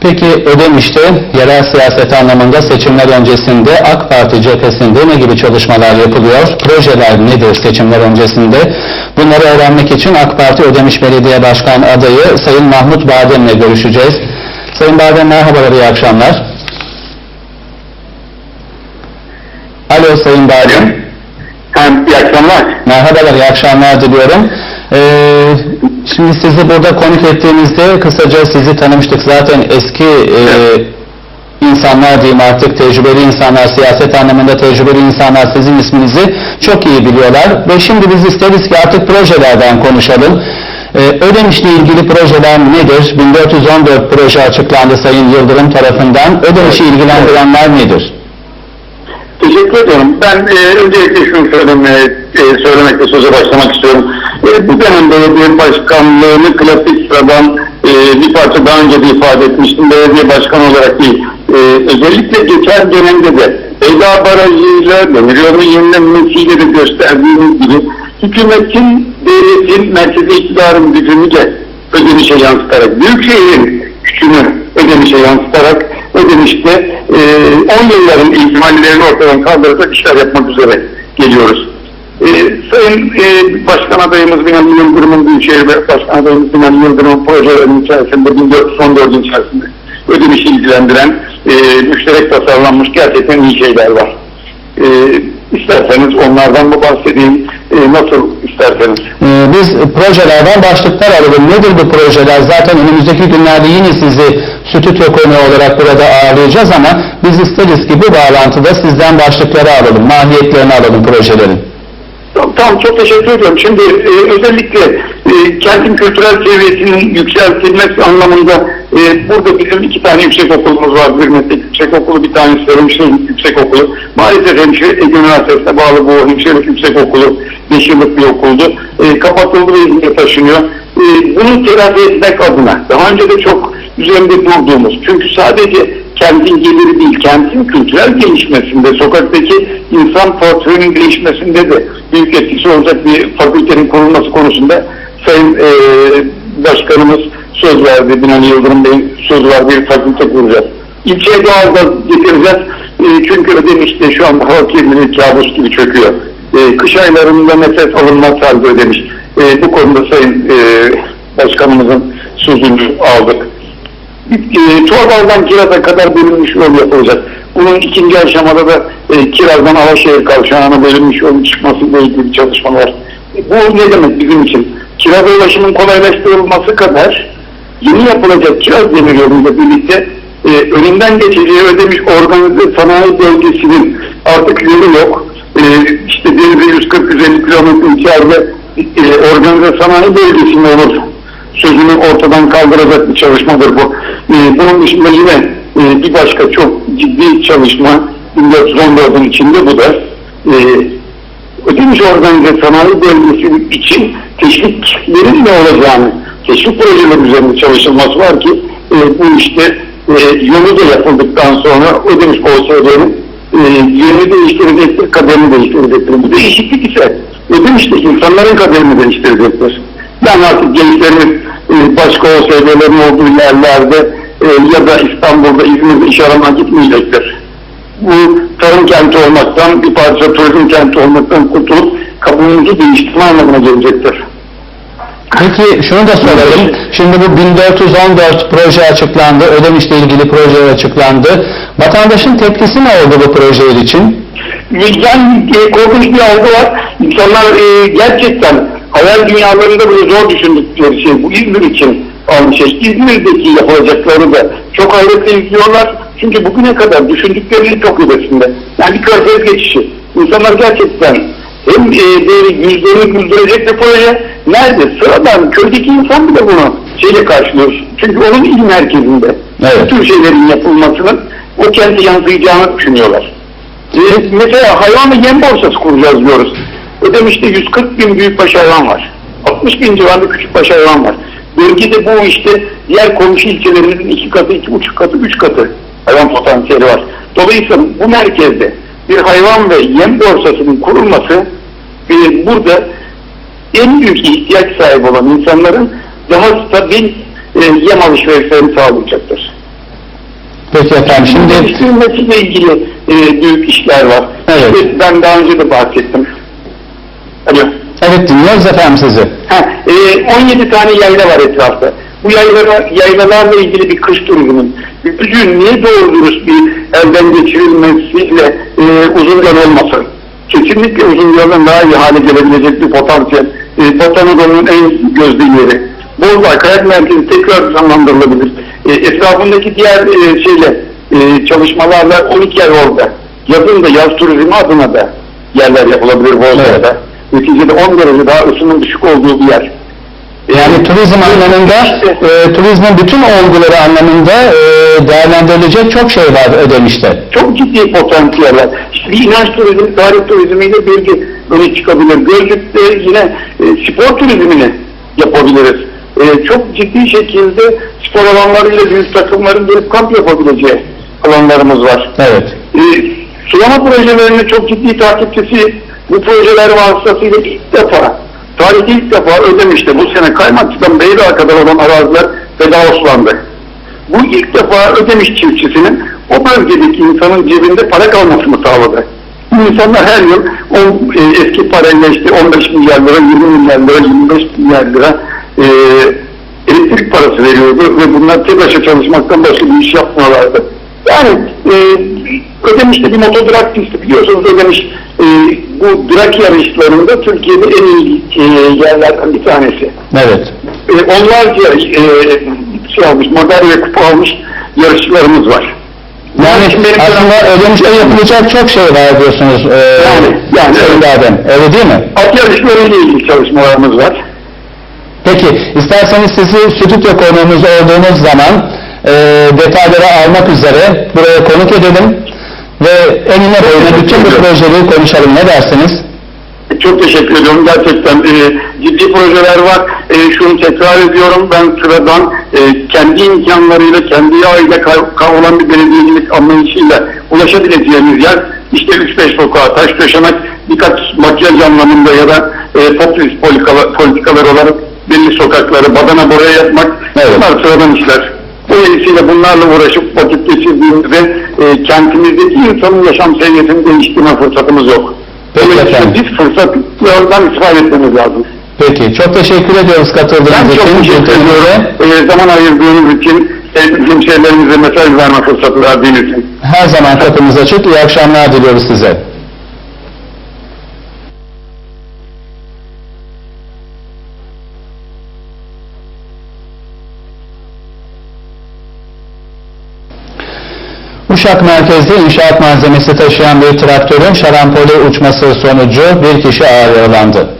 Peki Ödemiş'te yerel siyaset anlamında seçimler öncesinde AK Parti cephesinde ne gibi çalışmalar yapılıyor? Projeler nedir seçimler öncesinde? Bunları öğrenmek için AK Parti Ödemiş Belediye Başkan adayı Sayın Mahmut Badem'le görüşeceğiz. Sayın Badem merhabalar, iyi akşamlar. Alo Sayın Badem. İyi akşamlar. Merhabalar, iyi akşamlar diliyorum. Ee, şimdi sizi burada konuk ettiğimizde kısaca sizi tanımıştık. Zaten eski e, insanlar diyeyim artık tecrübeli insanlar, siyaset anlamında tecrübeli insanlar sizin isminizi çok iyi biliyorlar. Ve şimdi biz isteriz ki artık projelerden konuşalım. Ee, Ödemiş'le ilgili projeler nedir? 1414 proje açıklandı Sayın Yıldırım tarafından. Ödemiş'i ilgilendirenler nedir? Teşekkür ederim. Ben e, öncelikle şunu söylemeye, e, söylemekle söze başlamak istiyorum. E, bu dönem belediye başkanlığını klasik sıradan e, bir parça daha önce de ifade etmiştim. Belediye başkanı olarak değil. E, özellikle geçen dönemde de Beyda Barajı'yla demiryolu yenilenmesiyle de gösterdiğimiz gibi hükümetin, devletin, merkezi iktidarın gücünü de ödemişe yansıtarak, büyükşehirin gücünü ödemişe yansıtarak ödemişte e, 10 yılların ihtimallerini ortadan kaldırarak işler yapmak üzere geliyoruz. E, Sayın e, Başkan adayımız Binali Yıldırım'ın Büyükşehir Başkan adayımız Binali Yıldırım'ın projelerinin içerisinde 1414 içerisinde ödemişi ilgilendiren e, müşterek tasarlanmış gerçekten iyi şeyler var. E, isterseniz onlardan mı bahsedeyim, e, nasıl isterseniz. Ee, Biz projelerden başlıklar alalım. Nedir bu projeler? Zaten önümüzdeki günlerde yine sizi stüdyo konuğu olarak burada ağırlayacağız ama biz isteriz ki bu bağlantıda sizden başlıkları alalım, mahiyetlerini alalım projelerin. Tamam, çok teşekkür ediyorum. Şimdi e, özellikle e, kentin kültürel seviyesinin yükseltilmesi anlamında e, burada bizim iki tane yüksek okulumuz var. Bir meslek yüksek okulu, bir tanesi hemşirelik yüksek okulu. Maalesef hemşire Üniversitesi'ne bağlı bu hemşirelik yüksek okulu 5 yıllık bir okuldu. E, kapatıldı ve İzmir'e taşınıyor. E, bunu telafi etmek adına daha önce de çok üzerinde durduğumuz çünkü sadece kentin geliri değil, kentin kültürel gelişmesinde, sokaktaki insan portföyünün değişmesinde de büyük etkisi olacak bir fakültenin kurulması konusunda Sayın e, Başkanımız söz verdi, Binali Yıldırım Bey'in söz verdiği bir fakülte kuracağız. İlçeye doğalgaz getireceğiz. E, çünkü Ödemiş'te şu anda hava kirliliği kabus gibi çöküyor. E, kış aylarında nefes alınmaz halde Ödemiş. E, bu konuda Sayın e, Başkanımızın sözünü aldık e, Torbal'dan Kiraz'a kadar bölünmüş yol yapılacak. Bunun ikinci aşamada da e, Kiraz'dan Alaşehir kavşağına bölünmüş yolun çıkmasıyla ilgili çalışmalar. Bu ne demek bizim için? Kiraz'a ulaşımın kolaylaştırılması kadar yeni yapılacak Kiraz demiryoluyla birlikte e, önünden geçeceği ödemiş organize sanayi bölgesinin artık yolu yok. E, işte denize 140-150 kilometre içeride e, organize sanayi bölgesinde olur sözünü ortadan kaldıracak bir çalışmadır bu. Ee, bunun dışında yine e, bir başka çok ciddi çalışma 1414'ün içinde bu da e, ödemiş organize sanayi bölgesi için teşviklerin ne olacağını, teşvik projeleri üzerinde çalışılması var ki e, bu işte e, yolu da yapıldıktan sonra ödemiş OSD'nin e, yerini değiştirecektir, kaderini değiştirecektir. Bu değişiklik ise ödemişte insanların kaderini değiştirecektir. Yani artık gençlerimiz e, başka OSB'lerin olduğu yerlerde e, ya da İstanbul'da, İzmir'de iş aramaya gitmeyecektir. Bu tarım kenti olmaktan, bir parça turizm kenti olmaktan kurtulup kabulümüzü değiştirme anlamına gelecektir. Peki şunu da soralım. Şimdi bu 1414 proje açıklandı. Ödemiş'le ilgili projeler açıklandı. Vatandaşın tepkisi ne oldu bu projeler için? Yani e, korkunç bir algı var. İnsanlar e, gerçekten hayal dünyalarında bile zor düşündükleri şey bu İzmir için şey. İzmir'deki yapılacakları da çok hayretle izliyorlar. Çünkü bugüne kadar düşündüklerinin çok ötesinde. Yani bir körfez geçişi. İnsanlar gerçekten hem e, böyle yüzlerini güldürecek bir proje. Nerede? Sıradan köydeki insan bile bunu şeyle karşılıyor. Çünkü onun il merkezinde. Evet. Bu tür şeylerin yapılmasının o kente yansıyacağını düşünüyorlar. Ee, mesela hayvan ve yem borsası kuracağız diyoruz. Ödemiş'te 140 bin büyükbaş hayvan var. 60 bin civarında küçükbaş hayvan var. Bölgede bu işte diğer komşu ilçelerinin iki katı, iki buçuk katı, üç katı hayvan potansiyeli var. Dolayısıyla bu merkezde bir hayvan ve yem borsasının kurulması e, burada en büyük ihtiyaç sahibi olan insanların daha stabil e, yem alışverişlerini sağlayacaktır. Peki efendim şimdi Geliştirilmesiyle ilgili e, büyük işler var. Evet. İşte ben daha önce de bahsettim. Alo. evet dinliyoruz efendim sizi. Ha, e, 17 tane yayla var etrafta. Bu yaylara, yaylalarla ilgili bir kış turizmin gücü niye doğru dürüst bir elden geçirilmesiyle e, uzun yol olmasın? Kesinlikle uzun yoldan daha iyi hale gelebilecek bir potansiyel. E, Batı Anadolu'nun en gözde yeri. Bozlar Kayak Merkezi tekrar canlandırılabilir. E, etrafındaki diğer e, şeyle e, çalışmalarla 12 yer orada. Yazın da yaz turizmi adına da yerler yapılabilir Bozlar'da. Neticede 10 derece daha ısının düşük olduğu bir yer. Yani turizm anlamında, e, turizmin bütün olguları anlamında e, değerlendirilecek çok şey var ödemişte. çok ciddi potansiyeller. İşte bir inanç turizmi, tarih turizmiyle bilgi öne çıkabilir. Gölcük'te yine e, spor turizmini yapabiliriz. E, çok ciddi şekilde spor alanlarıyla büyük takımların gelip kamp yapabileceği alanlarımız var. Evet. E, sulama projelerinin çok ciddi takipçisi bu projeler vasıtasıyla ilk defa tarihte ilk defa Ödemiş'te bu sene Kaymakçı'dan Beyrağ'a kadar olan araziler bedavaslandı. Bu ilk defa Ödemiş çiftçisinin o bölgedeki insanın cebinde para kalmasını sağladı. İnsanlar her yıl o e, eski parayla işte 15 milyar lira, 20 milyar lira, 25 milyar lira e, elektrik parası veriyordu ve bunlar tek başa çalışmaktan başka bir iş yapmıyorlardı. Yani e, Ödemiş'te bir motodrag pisti biliyorsunuz Ödemiş e, bu drag yarışlarında Türkiye'de en iyi e, yerlerden bir tanesi Evet. e, onlarca e, şey almış, madalya kupa almış yarışçılarımız var. Yani Şimdi aslında ödemişte yapılacak çok şey var diyorsunuz. E, Yani, yani, Sayın evet. Adem. Öyle değil mi? At yarışlarıyla ilgili çalışmalarımız var. Peki, isterseniz sizi stüdyo konuğumuz olduğunuz zaman e, detayları almak üzere buraya konuk edelim ve enine boyuna bütün bu projeleri konuşalım. Ne dersiniz? Çok teşekkür ediyorum. Gerçekten e, ciddi projeler var. E, şunu tekrar ediyorum. Ben sıradan e, kendi imkanlarıyla, kendi yağıyla kay- kavrulan bir belediyecilik anlayışıyla ulaşabileceğimiz yer işte 3-5 sokağa taş döşemek birkaç makyaj anlamında ya da e, popülist politikalar, politikalar olarak belli sokakları badana boya yapmak Evet. bunlar sıradan işler. Dolayısıyla bunlarla uğraşıp vakit geçirdiğimizde e, kentimizdeki insanın yaşam seviyesini değiştirme fırsatımız yok. Peki Dolayısıyla biz fırsatlardan istifade etmemiz lazım. Peki, çok teşekkür ediyoruz katıldığınız Ben için. çok teşekkür ediyorum. Ee, zaman ayırdığınız için, e, hemşehrilerimize mesaj verme fırsatı verdiğiniz için. Her zaman kapımız açık. İyi akşamlar diliyoruz size. Uşak merkezli inşaat malzemesi taşıyan bir traktörün şarampole uçması sonucu bir kişi ağır yaralandı.